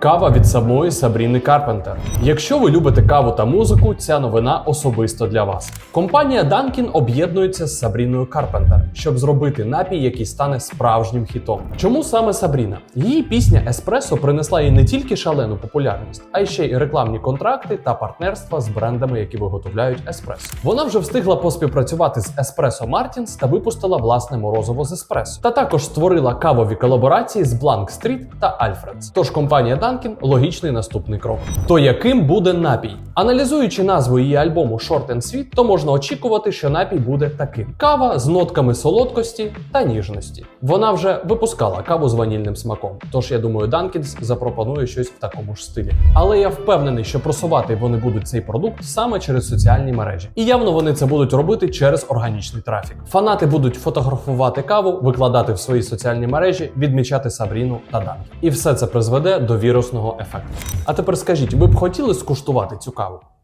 Кава від самої Сабріни Карпентер. Якщо ви любите каву та музику, ця новина особисто для вас. Компанія Dunkin об'єднується з Сабріною Карпентер, щоб зробити напій, який стане справжнім хітом. Чому саме Сабріна? Її пісня Еспресо принесла їй не тільки шалену популярність, а й ще й рекламні контракти та партнерства з брендами, які виготовляють еспресо. Вона вже встигла поспівпрацювати з Espresso Martins та випустила власне морозиво з еспресо. Та також створила кавові колаборації з Blank Street та Alfreds. Тож компанія Dunkin – логічний наступний крок. То яким буде напій? Аналізуючи назву її альбому Short and Sweet, то можна очікувати, що напій буде таким: кава з нотками солодкості та ніжності. Вона вже випускала каву з ванільним смаком. Тож я думаю, Dunkin' запропонує щось в такому ж стилі. Але я впевнений, що просувати вони будуть цей продукт саме через соціальні мережі. І явно вони це будуть робити через органічний трафік. Фанати будуть фотографувати каву, викладати в свої соціальні мережі, відмічати Сабріну та Dunkin'. І все це призведе до вірусного ефекту. А тепер скажіть, ви б хотіли скуштувати цю каву? Tchau.